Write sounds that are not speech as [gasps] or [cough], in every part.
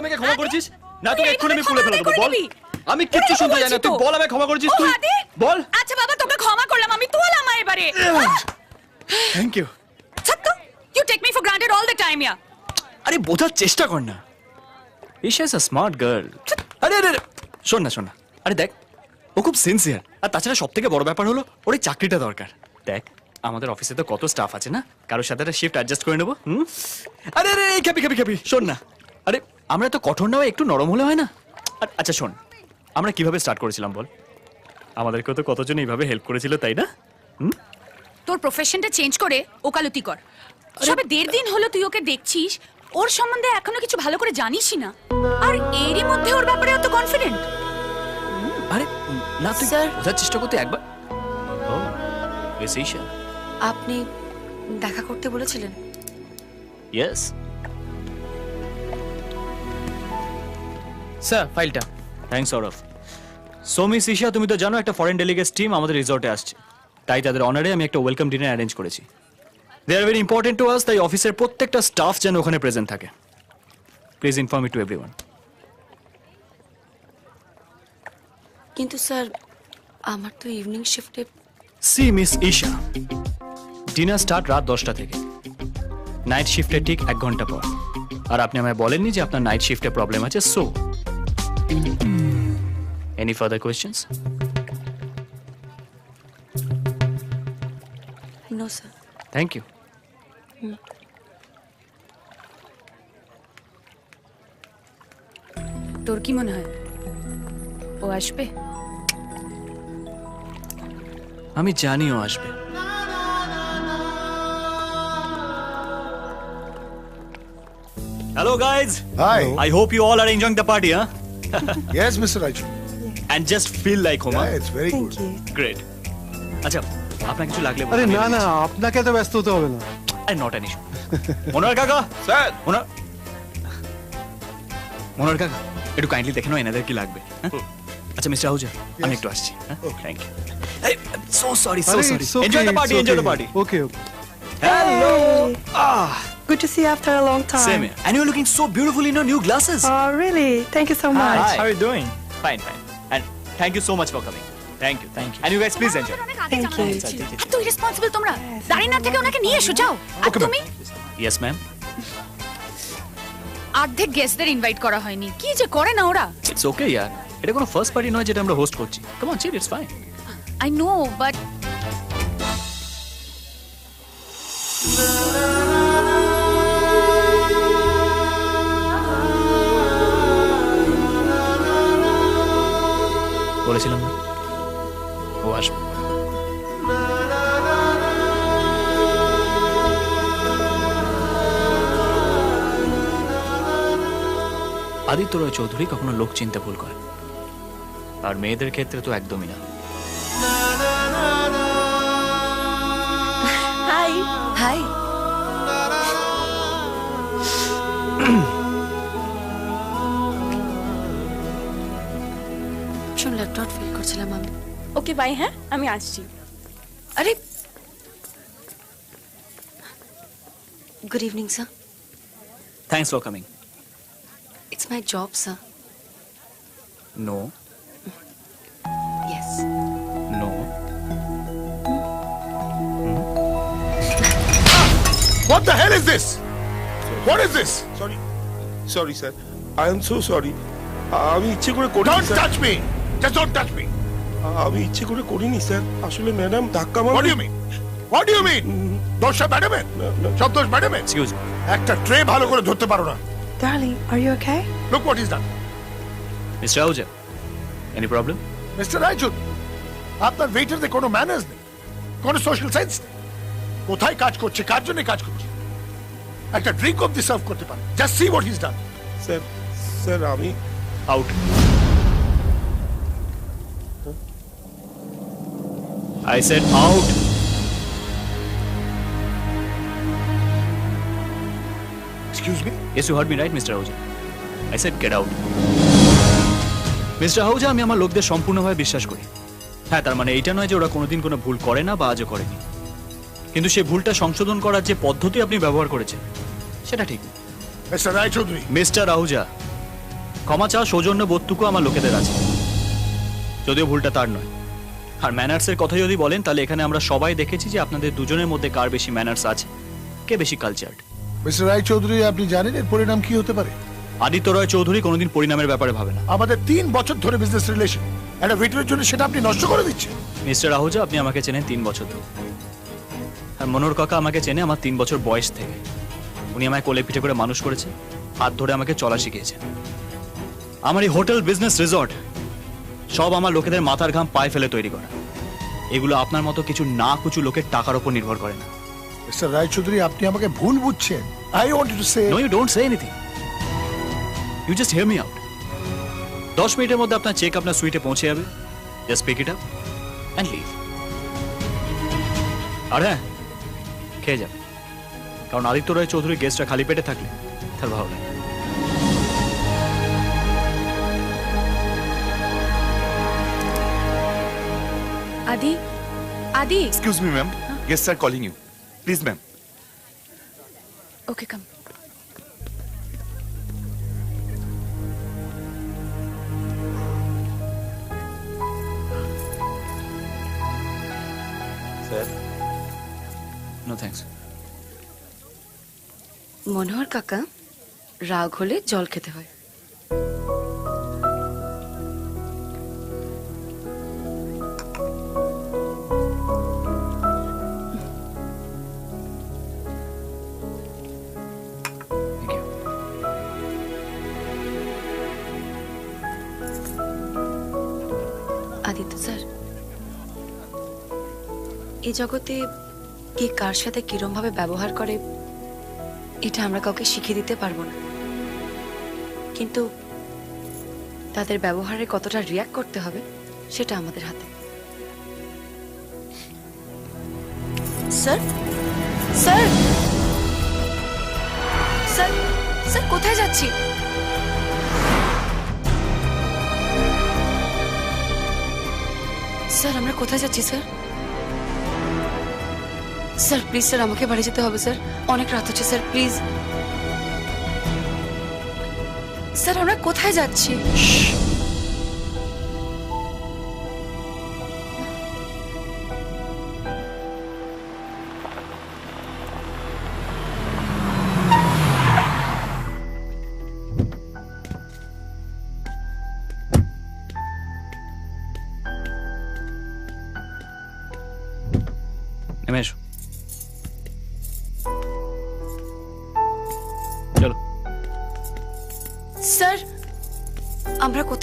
আমাকে ক্ষমা করেছিস? না তুই তোকে এক্ষুনি আমি খুলে ফেলে ক্ষমা বল। আমি কিচ্ছু শুনতে চাই না তুই বল আমাকে ক্ষমা করেছিস তুই? বল। আচ্ছা বাবা তোকে ক্ষমা করলাম আমি তোল আমার এবারে। Thank you Satya you take me for granted all the time yeah আরে বোঝার চেষ্টা কর না। Isha is a smart girl আরে আরে শোন না শোন না। আরে দেখ ও খুব সিনসিয়ার আর তাছাড়া সব থেকে বড় ব্যাপার হলো ওর এই চাকরিটা দরকার। দেখ আমাদের অফিসে তো কত স্টাফ আছে না? কারোর সাথে একটা শিফট অ্যাডজাস্ট করে নেব হুম? আরে আরে খাবি খাবি খাবি শোন না। আরে আমরা তো কঠোর না একটু নরম হলে হয় না? আর- আচ্ছা শোন। আমরা কীভাবে স্টার্ট করেছিলাম বল? আমাদেরকেও তো কতজন এইভাবে হেল্প করেছিল তাই না? তোর প্রফেশনটা চেঞ্জ করে ওকালতি কর। সবে দেড় দিন হলো তুই ওকে দেখছিস ওর সম্বন্ধে এখনও কিছু ভালো করে জানিসই না। আর এরই মধ্যে ওর ব্যাপারে এত কনফিডেন্ট আরে না তুই স্যার। বোঝার চেষ্টা করতে একবার। ও আপনি দেখা করতে বলেছিলেন? ইয়েস স্যার ফাইলটা thanks Sourav so miss Isha তুমি তো জানো একটা ফরেন ডেলিগেটস টিম আমাদের রিসর্টে আসছে। তাই তাদের অনারে আমি একটা ওয়েলকাম ডিনার অ্যারেঞ্জ করেছি। They are very important to us তাই অফিসের প্রত্যেকটা স্টাফ যেন ওখানে প্রেজেন্ট থাকে। Please inform it to everyone কিন্তু স্যার আমার তো ইভিনিং শিফটে see miss Isha dinner start রাত দশটা থেকে। নাইট শিফটে ঠিক এক ঘণ্টা পর। আর আপনি আমায় বলেননি যে আপনার নাইট শিফটে প্রবলেম আছে so any further questions no sir thank you তোর কি মনে হয় ও আসবে আমি জানিও আসবে hello guys Hi. I hope you all are enjoying the party হ্যাঁ [laughs] Yes, Mr. Raju. And just feel like home Yeah, it's very good. Great আচ্ছা আপনার কিছু লাগলে আরে বলুন, না আমি না দিচ্ছি। আপনাকে তো ব্যস্ত হতে হবে না আরে নট অ্যান ইস্যু মনোহর কাকা Sir. মনোহর মনোহর কাকা একটু কাইন্ডলি দেখে নাও এনাদের কি লাগবে হ্যাঁ? আচ্ছা মিস্টার আহুজা আমি একটু আসছি thank you so sorry so আরে sorry it's okay, enjoy the it's party enjoy the okay. Party okay okay hello ah Good to see you after a long time. same here. and you're looking so beautiful in your new glasses Oh, really? Thank you so much. Hi. How are you doing? fine fine and thank you so much for coming thank you thank you and you guys please enjoy Thank you. এত irresponsible তোমরা দাঁড়িয়ে না থেকে ওনাকে নিয়ে এসো যাও আর তুমি yes ma'am অর্ধেক গেস্টদের ইনভাইট করা হয়নি কি যে করে না ওরা it's okay yaar এটা কোনো ফার্স্ট পার্টি নয় যেটা আমরা হোস্ট করছি come on chill it's fine I know but বলেছিলাম না। ও আসবে। আদিত্য রয় চৌধুরী কখনো লোক চিনতে ভুল করে। আর মেয়েদের ক্ষেত্রে তো একদমই না। Hi. হাই। আউট ফিল করছিলাম আমি ওকে বাই হ্যাঁ আমি আসছি আরে good evening sir thanks for coming it's my job sir no yes no What the hell is this? What is this? Sorry. Sorry, sir. I am so sorry. আমি ইচ্ছে করে করিনি Don't touch me. Just don't touch me. আমি ইচ্ছে করে করিনি sir. আসলে madam ধাক্কা মার What do you mean? What do you mean? দোষটা ম্যাডামের সব দোষ ম্যাডামের এক্সকিউজ মি একটা ট্রে ভালো করে ধরতে পারো না। Darling, are you okay? Look what is done mister Ahuja any problem mister Raichur আপনার ওয়েটারদের কোনো ম্যানার্স নেই কোনো সোশ্যাল সেন্স নেই। কোথায় কাজ করছে কার জন্য কাজ করছে? একটা ড্রিঙ্ক অফ দি সার্ভ করতে পারে। Just see what is done sir sir আমি out I said out excuse me Yes, you heard me right, Mr. Ahuja. I said get out. Mister Ahuja আমি আমার লোকদের সম্পূর্ণভাবে বিশ্বাস করি। হ্যাঁ তার মানে এইটা নয় যে ওরা কোনোদিন কোনো ভুল করে না বা আজও করেনি। কিন্তু সেই ভুলটা সংশোধন করার যে পদ্ধতি আপনি ব্যবহার করেছেন সেটা ঠিক মিস্টার রায়চৌধুরী মিস্টার আহুজা ক্ষমা চাওয়া সৌজন্য বোধটুকু আমার লোকেদের আছে। যদিও ভুলটা তার নয়। আর ম্যানার্সের কথা যদি বলেন তাহলে এখানে আমরা সবাই দেখেছি যে আপনাদের দুজনের মধ্যে কার বেশি ম্যানার্স আছে কে বেশি কালচার্ড মিস্টার রায় চৌধুরী আপনি জানেন এর পরিণাম কি হতে পারে? আদিত্য রয় চৌধুরী কোনোদিন পরিণামের ব্যাপারে ভাবে না। আমাদের তিন বছর ধরে বিজনেস রিলেশন একটা ওয়েটারের জন্য সেটা আপনি নষ্ট করে দিচ্ছেন। মিস্টার আহুজা আপনি আমাকে চেনেন তিন বছর ধরে। আর মনোর কাকা আমাকে চেনে আমার তিন বছর বয়স থেকে। উনি আমায় কোলে পিঠে করে মানুষ করেছে হাত ধরে আমাকে চলা শিখিয়েছেন। আমার এই হোটেল বিজনেস রিসর্ট সব আমার লোকেদের মাথার ঘাম পায়ে ফেলে তৈরি করা। এগুলো আপনার মতো কিছু না কিছু লোকের টাকার উপর নির্ভর করে না। মিস্টার রায় চৌধুরী আপনি আমাকে ভুল বুঝছেন। I want to say no you don't say anything you just hear me out দশ মিনিটের মধ্যে আপনার চেক আপনার সুইটে পৌঁছে যাবে। Just pick it up and leave আর হ্যাঁ খেয়ে যাবে। কারণ আদিত্য রায় চৌধুরী গেস্টটা খালি পেটে থাকলে তার ভালো লাগে আদি আদি Excuse me, ma'am. Guests are calling you. Please, ma'am. Okay come Sir. No thanks Manohar কাকা রাগ হলে জল খেতে হয় জগতে কে কার সাথে কিরম ভাবে ব্যবহার করে, এটা আমরা কাউকে শিখিয়ে দিতে পারব না। কিন্তু তাদের ব্যবহারে কতটা রিয়াক্ট করতে হবে, সেটা আমাদের হাতে। স্যার? স্যার? স্যার স্যার, কোথায় যাচ্ছি? স্যার, আমরা কোথায় যাচ্ছি, স্যার? স্যার প্লিজ স্যার আমাকে বাড়ি যেতে হবে স্যার অনেক রাত হচ্ছে স্যার প্লিজ স্যার আমরা কোথায় যাচ্ছি?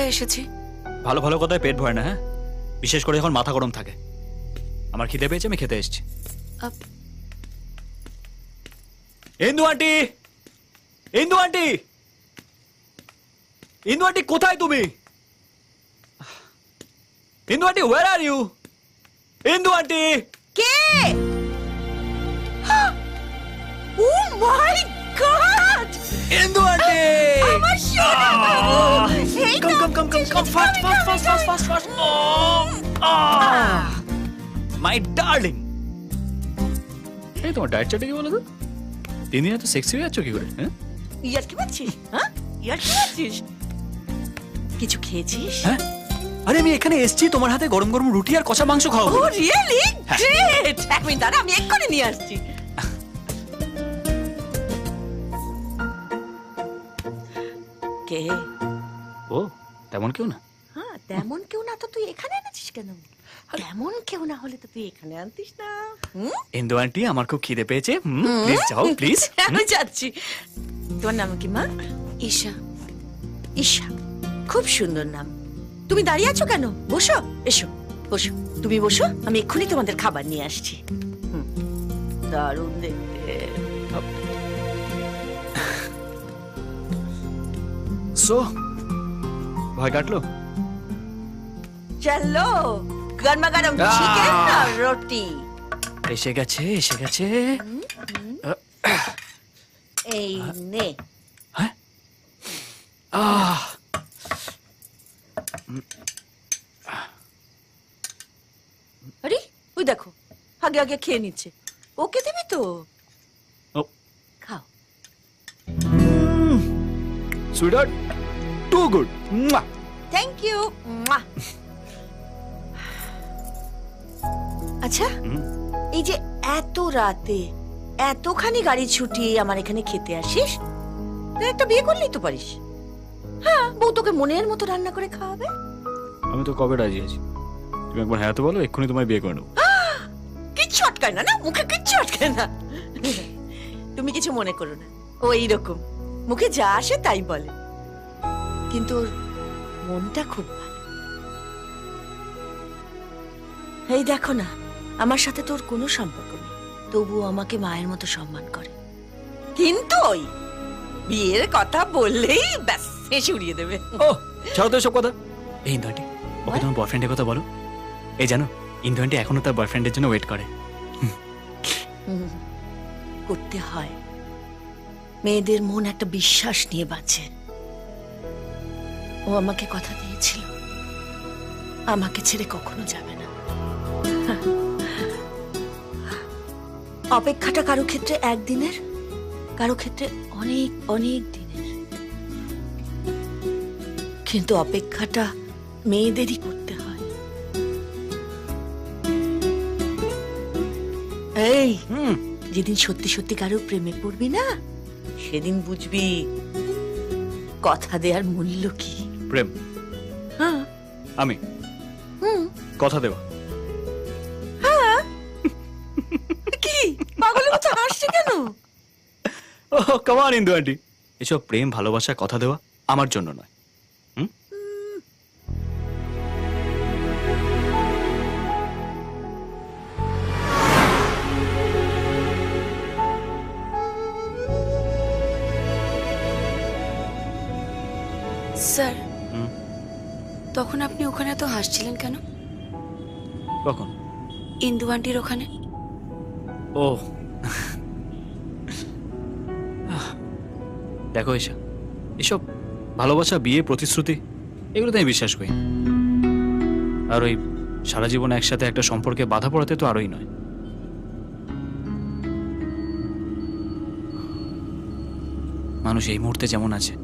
কোথায় এসেছি? ভালো ভালো কথায় পেট ভরে না হ্যাঁ? বিশেষ করে যখন মাথা গরম থাকে। আমার খিদে পেয়েছে আমি খেতে এসেছি। Indu aunty! Indu aunty! Indu aunty কোথায় তুমি? Indu aunty where are you Indu aunty! K? Oh my god! Indu aunty! আমার সোনা বাবু এই come come come come come fast fast fast fast fast fast my darling এই তোমার diet চার্টে কি বলো তো? তিন দিন এত সেক্সি হয়ে যাচ্ছ কি করে হ্যাঁ? ইয়ার কি পাচ্ছিস হ্যাঁ? ইয়ার কি পাচ্ছিস কিছু খেয়েছিস? হ্যাঁ? আরে আমি এখানে এসেছি তোমার হাতে গরম গরম রুটি আর কষা মাংস খাওয়াবো। ও রিয়েলি গ্রেট এক মিনিট দাঁড়া আমি এক্ষুনি নিয়ে আসছি। তেমন কেউ না। হ্যাঁ তেমন কেউ না তো তুই এখানে এনেছিস কেন? তেমন কেউ না হলে তো তুই এখানে আনতিস না। হুম? ইন্দু আন্টি আমার খুব খিদে পেয়েছে। প্লিজ যাও প্লিজ [laughs] আমি যাচ্ছি। তোমার নাম কি মা? ঈশা। ঈশা। খুব সুন্দর নাম। তুমি দাঁড়িয়ে আছো কেন? বসো এসো বসো। তুমি বসো আমি এক্ষুনি তোমাদের খাবার নিয়ে আসছি। হুম, দারুণ দেখতে। সো ভয় কাটলো? চলো গরমা গরম চিকেন আর রুটি। এসে গেছে এসে গেছে। এই নে। হ্যাঁ? আহ! আরে ওই দেখো আগে আগে খেয়ে নিচ্ছে। ওকে দিবি তো? ও। খাও। Sweeter too too good thank you আচ্ছা এই যে এত রাতে এতখানি গাড়ি ছুটিয়ে আমার এখানে খেতে আসিস? তুই একটা বিয়ে করলেই তো পারিস। হ্যাঁ বউ তোকে মনের মতো রান্না করে খাওয়াবে? আমি তো কবে রাজি আছি? তুমি একবার হ্যাঁ তো বলো এক্ষুনি তোমায় বিয়ে করে নেব। [gasps] কিচ্ছু আটকায় না না? মুখে কিচ্ছু আটকায় না। [laughs] তুমি কিছু মনে করো না। ও এইরকম। মুখে যা আসে তাই বলে। কিন্তু ওর মনটা খুব ভালো। এই দেখো না আমার সাথে তোর কোনো সম্পর্ক নেই। তবুও আমাকে মায়ের মতো সম্মান করে। কিন্তু ওই বিয়ের কথা বললেই ব্যাস হেসে উড়িয়ে দেবে। ও ছাড়ো তো এসব কথা। এই ইন্দু আন্টি ওকে তোমার বয়ফ্রেন্ডের কথা বলো। এই জানো ইন্দু আন্টি এখনও তার বয়ফ্রেন্ডের জন্য ওয়েট করে। করতে হয়। মেয়েদের মন একটা বিশ্বাস নিয়ে বাঁচে। ও আমাকে কথা দিয়েছিল। আমাকে ছেড়ে কখনো যাবে না। অপেক্ষাটা কারও ক্ষেত্রে একদিনের কারও ক্ষেত্রে অনেক অনেক দিনের। কিন্তু অপেক্ষাটা মেয়েদেরই করতে হয়। এই যেদিন সত্যি সত্যি কারও প্রেমে পড়বি না সেদিন বুঝবি কথা দেওয়ার মূল্য কি। প্রেম। হ্যাঁ। আমি। হুম। কথা দেওয়া কি? পাগলের মতো হাসছে কেন? ও কামান ইন্দু আন্টি। এসব প্রেম ভালোবাসা কথা দেওয়া আমার জন্য নয়। তখন আপনি ওখানে তো হাসছিলেন কেন? কখন? ইন্দু আন্টির ওখানে। ও। দেখো এসা এসব ভালোবাসা বিয়ে প্রতিশ্রুতি এগুলোতে আমি বিশ্বাস করি আর ওই সারা জীবন একসাথে একটা সম্পর্কে বাধা পড়াতে তো আরোই নয়। মানুষ এই মুহূর্তে যেমন আছে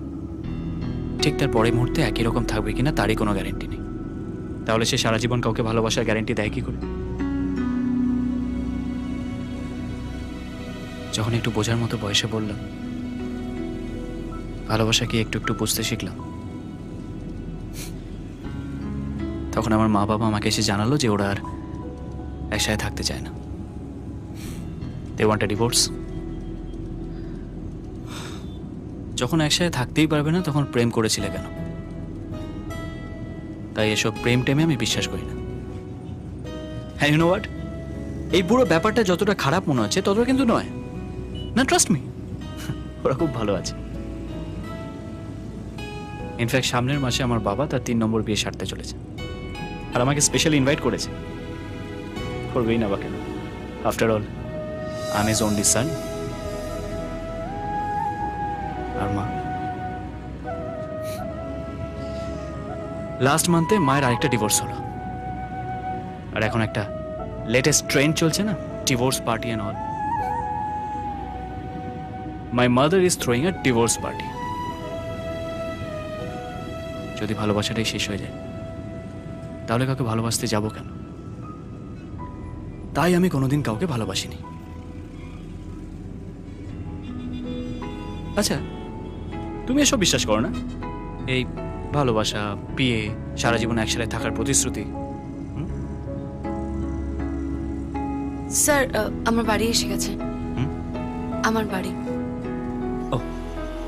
ঠিক তার পরের মুহূর্তে একই রকম থাকবে কিনা তারই কোনো গ্যারেন্টি নেই। তাহলে সে সারা জীবন কাউকে ভালোবাসার গ্যারেন্টি দেয় কি করে? যখন একটু বোঝার মতো বয়সে বললাম, ভালোবাসা কি একটু একটু বুঝতে শিখলাম? তখন আমার মা বাবা আমাকে এসে জানালো যে ওরা আর একসাথে থাকতে চায় না। দে ওয়ান্ট ডিভোর্স যখন একসাথে থাকতেই পারবে না, তখন প্রেম করেছিলে কেন? তাই এসব প্রেম টেমে আমি বিশ্বাস করি না। হ্যাঁ ইউ নো হোয়াট এই পুরো ব্যাপারটা যতটা খারাপ মনে হচ্ছে, ততটা কিন্তু নয়। না ট্রাস্ট মি ওরা খুব ভালো আছে। ইনফ্যাক্ট সামনের মাসে আমার বাবা তার তিন নম্বর বিয়ে সারতে চলেছে। আর আমাকে স্পেশাল ইনভাইট করেছে। করবেই না বা কেন। After all am is only son last মান্থে মায়ের আরেকটা ডিভোর্স হলো। আর এখন একটা লেটেস্ট ট্রেন্ড চলছে না? Divorce party and all my mother is throwing a divorce party যদি ভালোবাসাটাই শেষ হয়ে যায়, তাহলে কাউকে ভালোবাসতে যাব কেন? তাই আমি কোনোদিন কাউকে ভালোবাসিনি। আচ্ছা তুমি এসব বিশ্বাস করো না? এই ভালোবাসা বিয়ে সারা জীবন একসাথে থাকার প্রতিশ্রুতি। স্যার আমার বাড়ি এসে গেছে? আমার বাড়ি। ও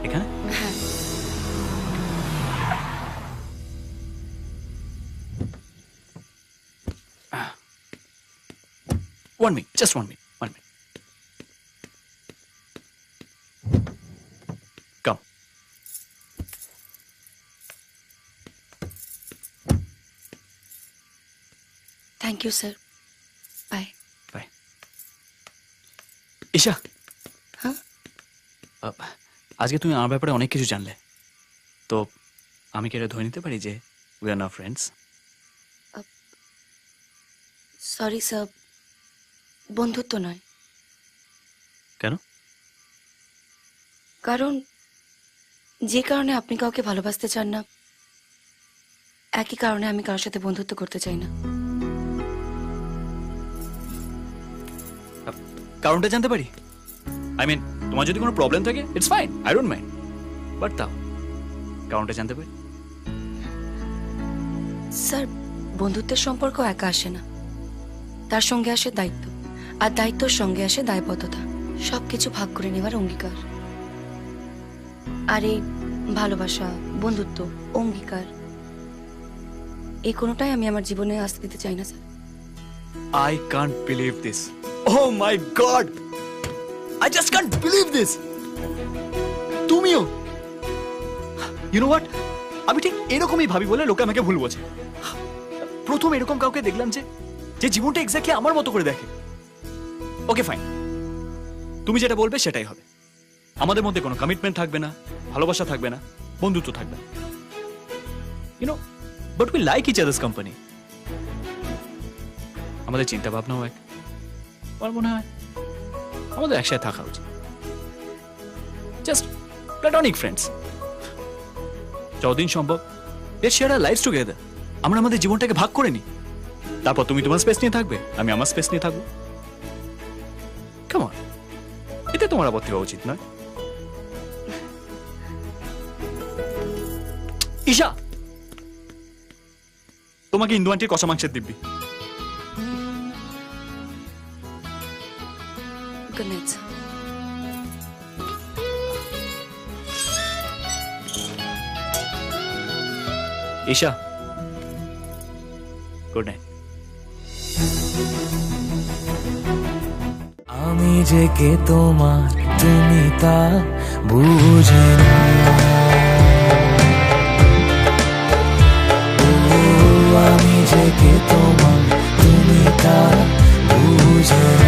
এখানে? হ্যাঁ। One minute, just one minute. Thank you sir bye Bye. ঈশা হ্যাঁ? আজকে তুমি আমার ব্যাপারে অনেক কিছু জানলে। তো আমি কি এটা ধরে নিতে পারি যে উই আর না ফ্রেন্ডস সরি স্যার বন্ধুত্ব নয়। কেন? কারণ যে কারণে আপনি কাউকে ভালোবাসতে চান না একই কারণে আমি কারোর সাথে বন্ধুত্ব করতে চাই না। কারণটা জানতে পারি? আই মিন তোমার যদি কোনো প্রবলেম থাকে it's fine I don't mind but তাও কারণটা জানতে পারি? স্যার বন্ধুত্বের সম্পর্ক একা আসে না। তার সঙ্গে আসে দায়িত্ব আর দায়িত্বর সঙ্গে আসে দায়বদ্ধতা। সবকিছু ভাগ করে নেওয়ার অঙ্গীকার। আর এই ভালোবাসা বন্ধুত্ব অঙ্গীকার এই কোনোটাই আমি আমার জীবনে আসতে দিতে চাই না sir I can't believe this. Oh my god! I just can't believe this! তুমিও। ইউ নো হোয়াট আমি ঠিক এরকমই ভাবি বলে লোকে আমাকে ভুল বোঝে। প্রথম এরকম কাউকে দেখলাম যে যে জীবনটা এক্স্যাক্টলি আমার মতো করে দেখে। ওকে ফাইন তুমি যেটা বলবে সেটাই হবে। আমাদের মধ্যে কোনো কমিটমেন্ট থাকবে না, ভালোবাসা থাকবে না, বন্ধুত্ব থাকবে না। You know but we like each others company আমাদের চিন্তা ভাবনাও এক। আমার মনে হয় আমাদের একসাথে থাকা উচিত। জাস্ট প্ল্যাটনিক ফ্রেন্ডস যতদিন সম্ভব let share our life together আমরা আমাদের জীবনটাকে ভাগ করে নিই। তারপর তুমি তোমার স্পেস নিয়ে থাকবে, আমি আমার স্পেস নিয়ে থাকব। কেমন এতে তোমার আপত্তি হওয়া উচিত নয়। ঈশা! তোমাকে ইন্দু আন্টির কষা মাংসের দিব্যি। Кінець. ঈশা গুড নাইট আমি যে কে তোমার তুমি তা বুঝে না। আমি যে কে তোমার তুমি তা বুঝে না।